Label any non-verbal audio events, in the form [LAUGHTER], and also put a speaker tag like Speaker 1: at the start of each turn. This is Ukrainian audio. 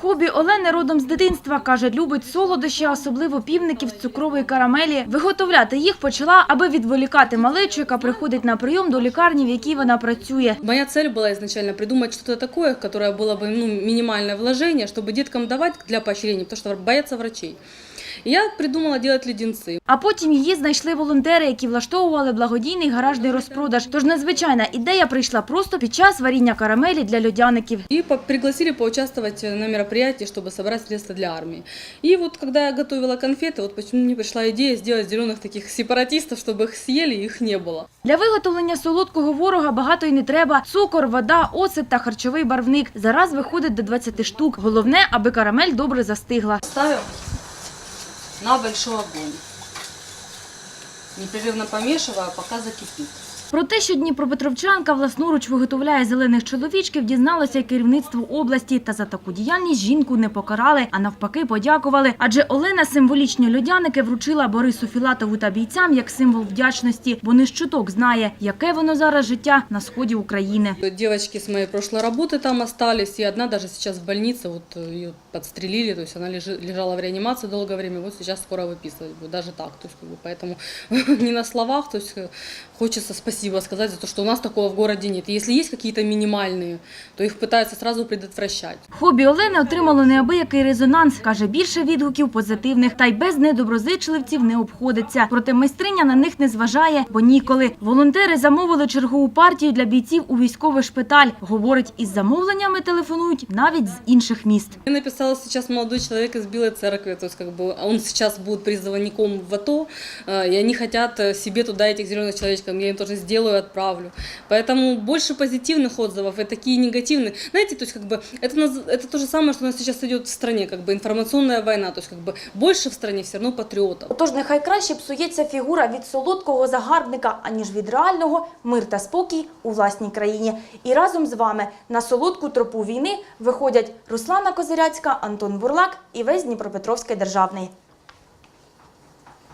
Speaker 1: Хобі Олени родом з дитинства. Каже, любить солодощі, а особливо півників з цукрової карамелі. Виготовляти їх почала, аби відволікати малечу, яка приходить на прийом до лікарні, в якій вона працює.
Speaker 2: Моя цель была изначально придумать что-то такое, которое было бы ну, минимальное вложение, чтобы деткам давать для поощрения, потому что боятся врачей. И я придумала делать леденцы.
Speaker 1: А потім її знайшли волонтери, які влаштовували благодійний гаражний розпродаж. Тож надзвичайна ідея прийшла просто під час варіння карамелі для льодяників.
Speaker 2: И по- пригласили поучаствовать на мероприятии, чтобы собрать средства для армии. И вот когда я готовила конфеты, вот почему мне пришла идея сделать зеленых таких сепаратистов, чтобы их съели, и их не было.
Speaker 1: Для виготовлення солодкого ворога багато й не треба. Цукор, вода, оцет та харчовий барвник. Зараз виходить до 20 штук. Головне, аби карамель добре застигла.
Speaker 2: Ставим на большой огонь. Непрерывно помешивая, пока закипит.
Speaker 1: Про те, що Дніпропетровчанка власноруч виготовляє зелених чоловічків, дізналося й керівництво області. Та за таку діяльність жінку не покарали, а навпаки подякували. Адже Олена символічні льодяники вручила Борису Філатову та бійцям як символ вдячності, бо не з чуток знає, яке воно зараз життя на сході України.
Speaker 2: Девочки с моей прошлой работы там остались, и одна даже сейчас в больнице, вот ее подстрелили, то есть она лежи- лежала в реанимации долгое время, вот сейчас скоро выписывать будет, даже так, то есть как бы, поэтому [LAUGHS] не на словах, то есть э, хочется спасибо сказать за то, что у нас такого в городе нет. И если есть какие-то минимальные, то их пытаются сразу предотвращать.
Speaker 1: Хобі Олени отримало неабиякий резонанс. Каже, більше відгуків позитивних, та й без недоброзичливців не обходиться. Проте майстриня на них не зважає, бо ніколи. Волонтери замовили чергову партію для бійців у військовий шпиталь. Говорить, із замовленнями телефонують навіть з інших міст.
Speaker 2: Мне написал сейчас молодой человек из Белой Церкви, то есть как бы он сейчас будет призывником в АТО, э, и они хотят э, себе туда этих зеленых человечков, я им тоже сделаю и отправлю. Поэтому больше позитивных отзывов и такие негативные. Знаете, то есть как бы это, наз- это то же самое, что у нас сейчас идет в стране, как бы информационная война, то есть как бы больше в стране все равно патриотов.
Speaker 1: Тож нехай краще псується фігура від солодкого загарбника, аніж від реального мир та спокій у власній країні. І разом з вами на солодку тропу війни виходять Руслана Козиряцька, Антон Бурлак і весь Дніпропетровський державний.